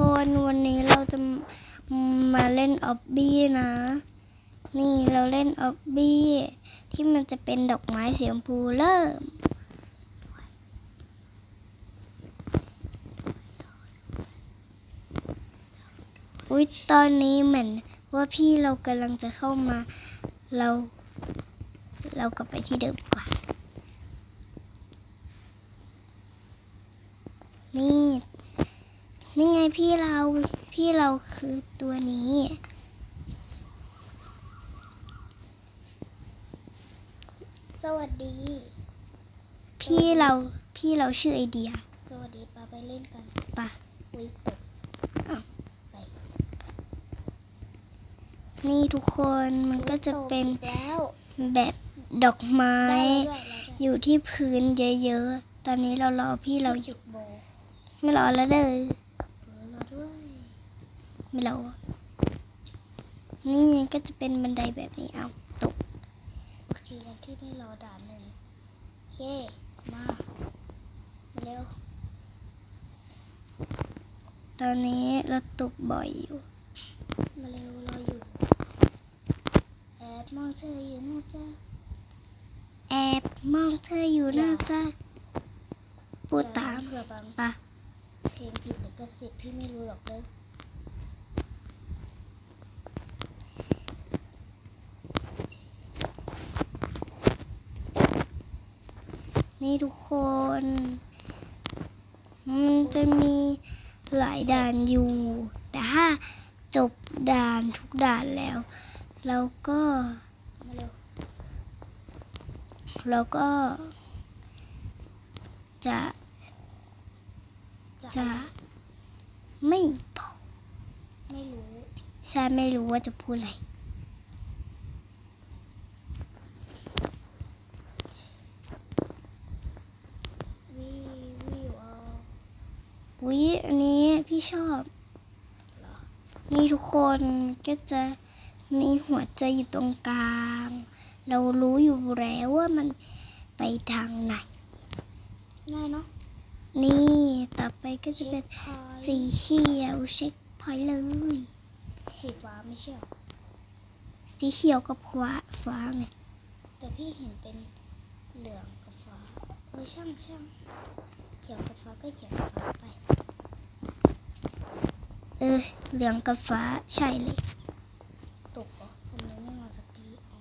คนวันนี้เราจะมาเล่นออบบี้นะ นี่เราเล่นออบบี้ที่มันจะเป็นดอกไม้สีชมพูเริ่ม อุ๊ยตอนนี้เหมือนว่าพี่เรากำลังจะเข้ามาเรา เรากลับไปที่เดิมกว่า นี่ นี่ไงพี่เราพี่เราคือตัวนี้ สวัสดี พี่เราพี่เราชื่อไอเดีย สวัสดีปาไปเล่นกันปะอุ้ยตกอ้าวไปนี่ทุกคนมันก็จะเป็นตกอีกแล้วแบบดอกไม้ได้แล้วด้วยแล้วด้วยอยู่ที่พื้นเยอะๆ ตอนนี้เรารอพี่เราอยู่โบไม่รอแล้วเด้อเออเราด้วย ไม่รอนี่ก็จะเป็นบันไดแบบนี้เอาตกโอเคแล้วที่ไม่รอด่านหนึ่งโอเคมามา เร็ว ตอนนี้เราตกบ่อยอยู่ มาเร็วรออยู่ แอบมองเธออยู่นะจ๊ะแอบมองเธออยู่หน้าตาพูดตามเผื่อบางปะเพลงผิดหรือก็สิทธิ์พี่ไม่รู้หรอกเด้อ นี่ทุกคน มันจะมีหลายด่านอยู่ แต่ถ้าจบด่านทุกด่านแล้ว เราก็มาเร็วเราก็ จะจะจะไม่บอกไม่รู้ ใช่ไม่รู้ว่าจะพูดอะไร วิวิวเอา วิอันนี้พี่ชอบเหรอนี่ทุกคนก็จะมีหัวใจอยู่ตรงกลาง เรารู้อยู่แล้วว่ามันไปทางไหนง่ายเนาะนี่ต่อไปก็จะเป็นพอยสีเขียวเช็คพอยต์เลย สีฟ้าไม่ใช่หรอสีเขียวกับฟ้าฟ้าไงแต่พี่เห็นเป็นเหลืองกับฟ้าเออช่างช่าง เขียวกับฟ้าก็เขียวกับฟ้าไป เออเหลืองกับฟ้าใช่เลย ตกเหรอวันนี้ไม่มาสักทีอ๋อ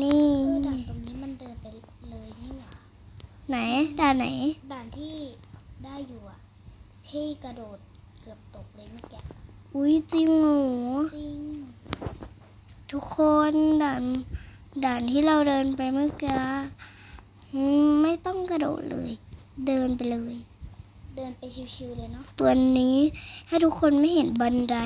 นี่ เออด่านตรงนี้มันเดินไปเลยนี่หว่าไหนด่านไหน ด่านที่ได้อยู่อะ พี่กระโดดเกือบตกเลยเมื่อกี้อุ้ยจริงเหรอจริง ทุกคนด่านด่านที่เราเดินไปเมื่อกี้อืม ไม่ต้องกระโดดเลย เดินไปเลย เดินไปชิวๆเลยเนาะตัวนี้ให้ทุกคนไม่เห็นบันได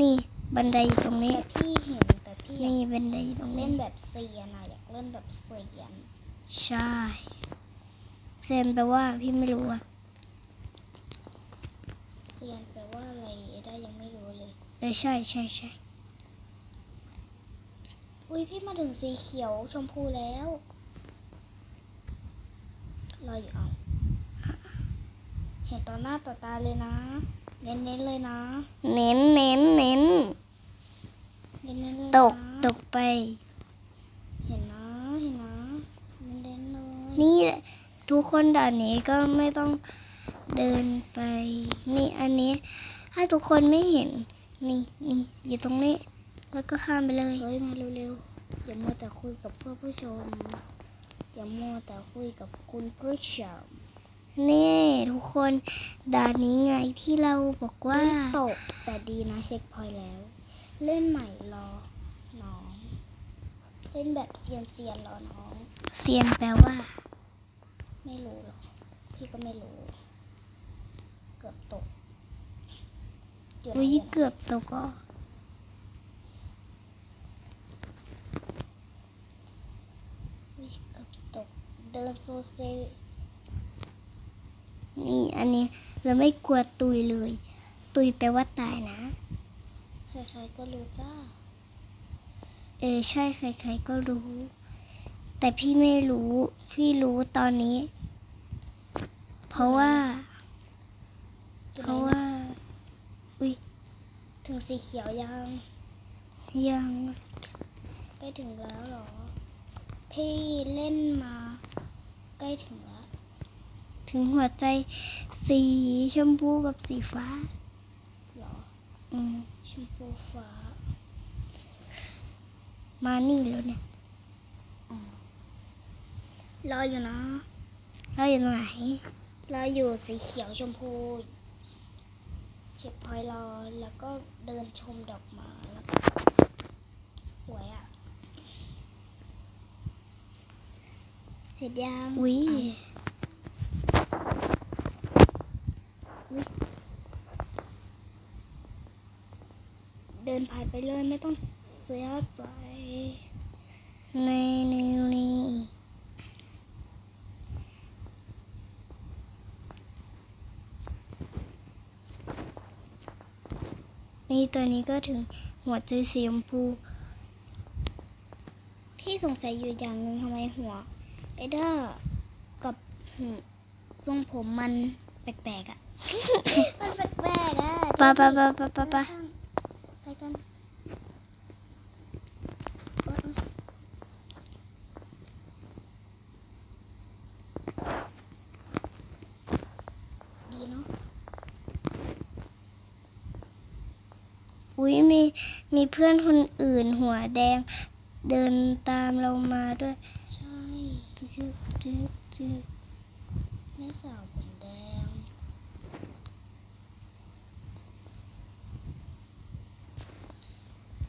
นี่บันไดอยู่ตรงนี้แต่พี่เห็นแต่พี่อยานี่กบันไดอยู่ตรงเล่นี้นแบบเซียนอะอยากเล่นแบบเซียนใช่เซนแปลว่าพี่ไม่รู้อะเซียนแปลว่าอะไรได้ยังไม่รู้เลย เออใช่ใช่ใช่อุ้ยพี่มาถึงสีเขียวชมพูแล้ว รออยู่เอาเห็นต่อหน้าต่อตาเลยนะ เน้นๆเลยนะ เน้นเน้นเน้นเน้นๆเลยนะตกตกไป เห็นนะเห็นนะเน้นๆเลยนี่แหละทุกคนด่านนี้ก็ไม่ต้องเดินไป นี่อันนี้ ถ้าทุกคนไม่เห็น นี่นี่อยู่ตรงนี้ แล้วก็ข้ามไปเลย เฮ้ยมาเร็วๆอย่ามัวแต่คุยกับเพื่อนผู้ชม อย่ามัวแต่คุยกับคุณผู้ชมนี่ทุกคนด่านนี้ไงที่เราบอกว่าเล่นตกแต่ดีนะเช็คพอยต์แล้ว เล่นใหม่รอน้อง เล่นแบบเซียนเซียนๆรอน้องเซียนแปลว่า ไม่รู้หรอกพี่ก็ไม่รู้ เกือบตกอยู่ไหนอุ้ยอยู่ไหนเกือบตกอะ อุ้ยเกือบตก เดินโซเซนี่อันนี้เราไม่กลัวตุยเลย ตุยแปลว่าตายนะ ใครๆก็รู้จ้า เออใช่ใครๆก็รู้ แต่พี่ไม่รู้ พี่รู้ตอนนี้ เพราะว่าอยู่งสีเขียวยัง ยังใกล้ถึงแล้วเหรอ พี่เล่นมา ใกล้ถึงแล้ว ถึงหัวใจสีชมพูกับสีฟ้า เหรอ อืม ชมพูฟ้า มานี่แล้วเนี่ยรออยู่นะเราอยู่ตรงไหนรออยู่สีเขียวชมพูเช็คพอยต์รอแล้วก็เดินชมดอกไม้ สวยอะ่ะ เสร็จยังอุ้ยเดินผ่านไปเลยไม่ต้องเสียใจในในนี้นี่ตัวนี้ก็ถึงหัวใจสีชมพู พี่สงสัยอยู่อย่างหนึ่งทำไมหัว ไอด้ากับหูทรงผมมันแปลกๆอะ่ะ มันแปลกๆอะปะปะปะปะปะปะไปกันโอ๊ยโอ๊ยดีเนาะอุ้ยมีมีเพื่อนคนอื่นหัวแดงเดินตามเรามาด้วยใช่ จึ๊กจึ๊กจึ๊กแม่สาวผมแดง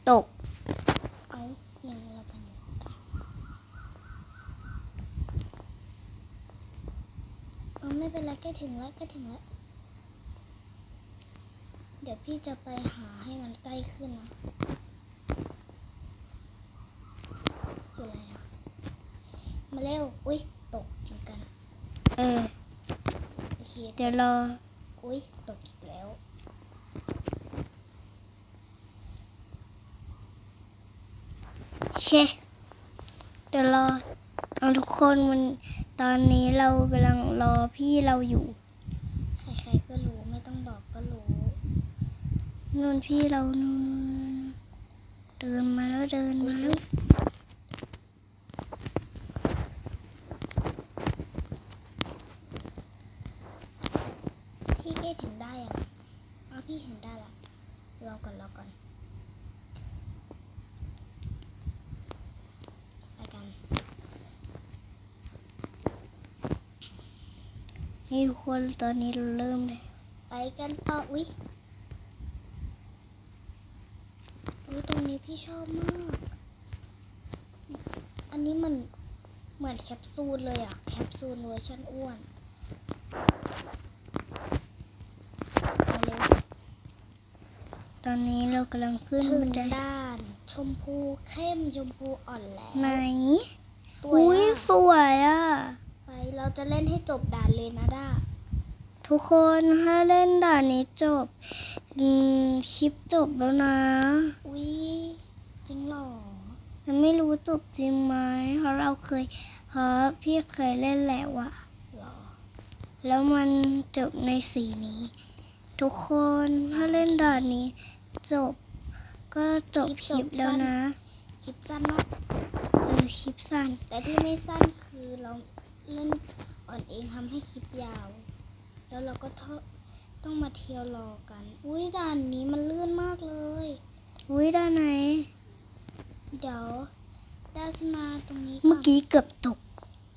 ตก เอาอย่างละพันเออไม่เป็นไรใกล้ถึงแล้วใกล้ถึงแล้ว เดี๋ยวพี่จะไปหาให้มันใกล้ขึ้นนะคืออะไรนะ มาเร็ว อุ้ยตกเหมือนกันเออโอเคเดี๋ยวรออุ้ยตกอีกแล้วโอเคเดี๋ยวรอเอาทุกคนมันตอนนี้เรากำลังรอพี่เราอยู่ ใครๆก็รู้ไม่ต้องบอกก็รู้นู่นพี่เรานู่นเดินมาแล้วเดินมาแล้ว พี่ใกล้ถึงได้ยังอ๋อพี่เห็นได้ละรอก่อนรอก่อน ไปกัน นี่ทุกคนตอนนี้เราเริ่มเลย ไปกันต่ออุ๊ยอุ๊ยตรงนี้พี่ชอบมาก อันนี้มันเหมือนแคปซูลเลยอะแคปซูลเวอร์ชันอ้วนมาเร็วตอนนี้เรากำลังขึ้นถึบังนไดด้าน ชมพูเข้มชมพูอ่อนแล้วไหน สวยอุ้ยอะ สวยอะไป เราจะเล่นให้จบด่านเลยนะด้าทุกคนถ้าเล่นด่านนี้จบอืมคลิปจบแล้วนะอุ๊ยจริงเหรอแต่ไม่รู้จบจริงไหมเพราะเราเคยเพราะพี่เคยเล่นแล้วอะเหรอแล้วมันจบในสีนี้ ทุกคนถ้าเล่นด่านนี้ จบ ก็จบคลิปแล้วนะ คลิปสั้นเนาะเออคลิปสั้น แต่ที่ไม่สั้นคือเรา เล่นอ่อนเองทำให้คลิปยาว แล้วเราก็ต้องต้องมาเที่ยวรอกัน อุ้ยด่านนี้มันลื่นมากเลย อุ้ยด้านไหน เดี๋ยวได้ขึ้นมาตรงนี้ก่เมื่ออนกี้เกือบตก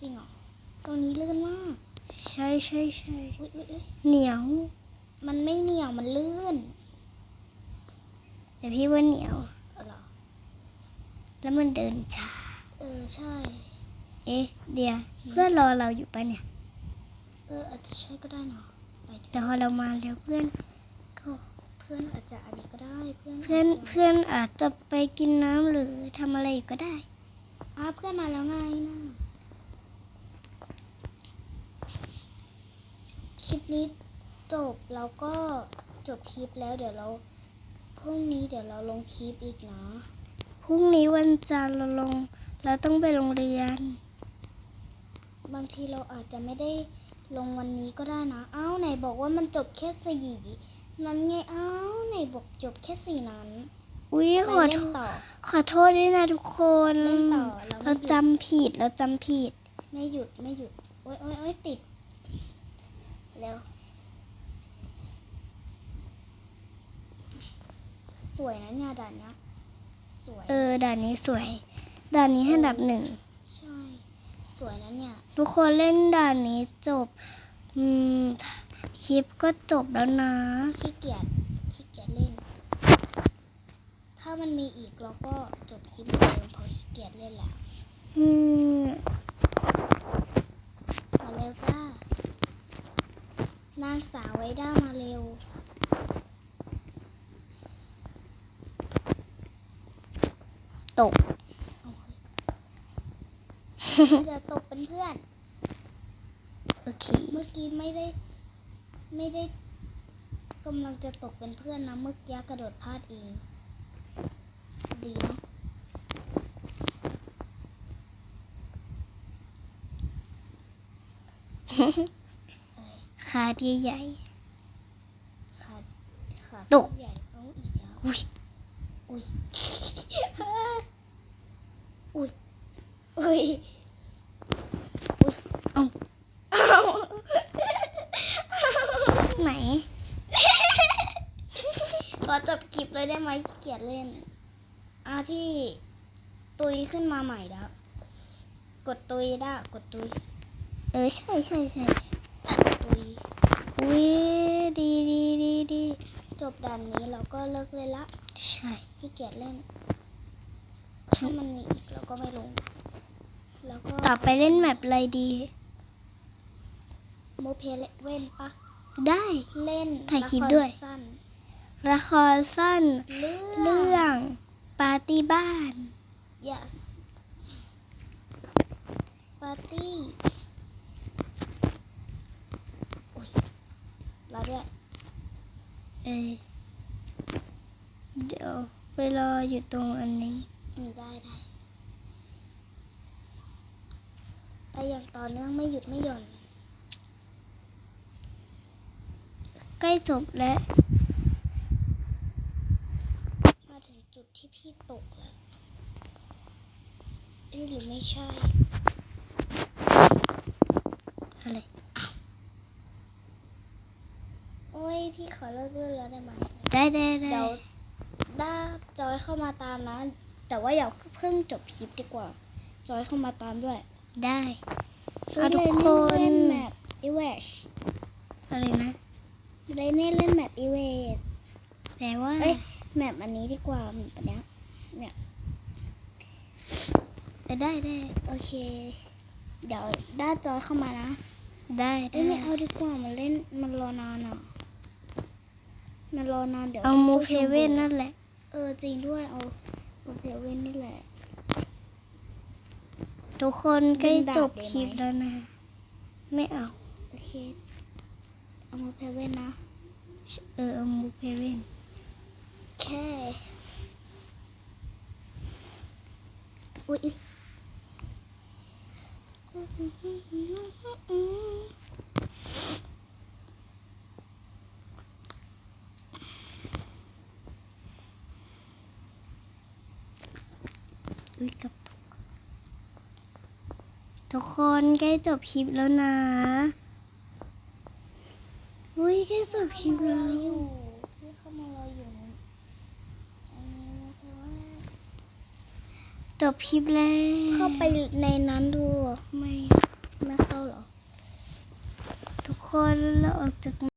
จริงเหรอ ตรงนี้ลื่นมาก ใช่ใช่ใช่อุ้ยอุ้ยอุ้ยเหนียว มันไม่เหนียวมันลื่นแต่พี่ว่าเหนียวเอาเหรอ แล้วมันเดินช้า เออใช่เอ๊ะเดี๋ยวเพื่อนรอเราอยู่ปะเนี่ย เอออาจจะใช่ก็ได้เนาะไปเถแต่อะพอเรามาแล้วเพื่อนก็เพื่อนอาจจะอันนี้ก็ได้เพื่อนเพื่อนอาจจะเพื่อนอาจจะไปกินน้ำหรือทำอะไรอยู่ก็ได้อะเพื่อนมาแล้วไงนะคลิปนี้จบแล้วก็จบคลิปแล้วเดี๋ยวเราพรุ่งนี้เดี๋ยวเราลงคลิปอีกนะพรุ่งนี้วันจันทร์เราลง เราต้องไปโรงเรียน บางทีเราอาจจะไม่ได้ลงวันนี้ก็ได้นะ อ้าวไหนบอกว่ามันจบแค่สี่นั้นไงเอ้าไหนบอกจบแค่สี่นั้น อุ้ยไปขอโทเล่นษต่อขอโทษด้วยนะทุกคนเล่นต่อเราไม่เราหยุดจำผิดเราจำผิด ไม่หยุดไม่หยุด โอ๊ยโอ๊ยโอ๊ยติด เร็ว สวยนะเนี่ยด่านเนี้ยสวย เออด่านนี้สวยด่านนี้ให้อันดับหนึ่งใช่ สวยนะเนี่ย ทุกคนเล่นด่านนี้จบ อืม คลิปก็จบแล้วนะ ขี้เกียจ ขี้เกียจเล่น ถ้ามันมีอีกเราก็จบคลิปเหมือนเดิมเพราะขี้เกียจเล่นแล้ว อืม มาเร็วจ้านางสาวไว้ด้ามาเร็วตก เดี๋ยวตกเป็นเพื่อน โอเค เมื่อกี้ไม่ได้ไม่ได้กำลังจะตกเป็นเพื่อนนะเมื่อกี้กระโดดพลาดเอง ดีเนาะขาดีใหญ่ขาดขาดตกใหญ่เอาอีกแล้วอุ้ยอุ้ยอุ้ยอุ้ย ไหน ขอจบคลิปเลยได้ไหมขี้เกียจเล่น อะพี่ตุยขึ้นมาใหม่แล้ว กดตุยได้กดตุย เออใช่ใช่ใช่ตุยอุ้ยดีดีดีดีจบด่านนี้เราก็เลิกเล่นละ ใช่ขี้เกียจเล่นฉัถ้านมันมีอีกเราก็ไม่ลง แล้วก็ต่อไปเล่นแมปอะไรดีโมเพลเว่นปะได้เล่นถ่ายคลิปะรด้วยสั้นละครสั้น เรื่เรื่อง ปาร์ตี้บ้าน yes ปาร์ตี้อุ้ยรอด้วยเออเดี๋ยวไปรออยู่ตรงอันนี้อืมได้ได้ไปอย่างต่อเนื่องไม่หยุดไม่หย่อน ใกล้จบแล้ว มาถึงจุดที่พี่ตกแล้ว เอ๊ะหรือไม่ใช่ อะไรโอ้ย พี่ขอเลิกเล่นแล้วได้ไหม ได้ได้ได้เดี๋ยวด้าจอยเข้ามาตามนะ แต่ว่าอย่าเพิ่งจบคลิปดีกว่า จอยเข้ามาตามด้วย ได้เฮ้เอายทุกคนเล่นแมปอีเวชอะไรนะเล่นเล่นแมปอีเวชแปลว่า เอ้ย แมปอันนี้ดีกว่าแมปอันเนี้ยเออ ได้ได้โอเค เดี๋ยวด้าจอยเข้ามานะ ได้ได้เอ้ยไม่เอาดีกว่ามันเล่นมันรอนานอะ มันรอนานเดี๋ยวเอาท่นมูผู้เคชเว่นบื่อนั่นแหละ เออจริงด้วยเอาโอเพเว่นนี่แหละ ทุกคนใกล้ดึงดาบจบเลยไหมคลิปแล้วนะ ไม่เอา โอเค เอามาเพเว่นนะ เออเอามูเคเว่นแค่อุ๊ยอุ๊ยอุ้ ยกับตกทุกคนใกล้จบคลิปแล้วนะอุ้ยใกล้จบคลิปแล้วอยู่พี่เข้ามารออยู่นะอันนี้นะเพราะว่าจบคลิปแล้ว เข้าไปในนั้นดู ไม่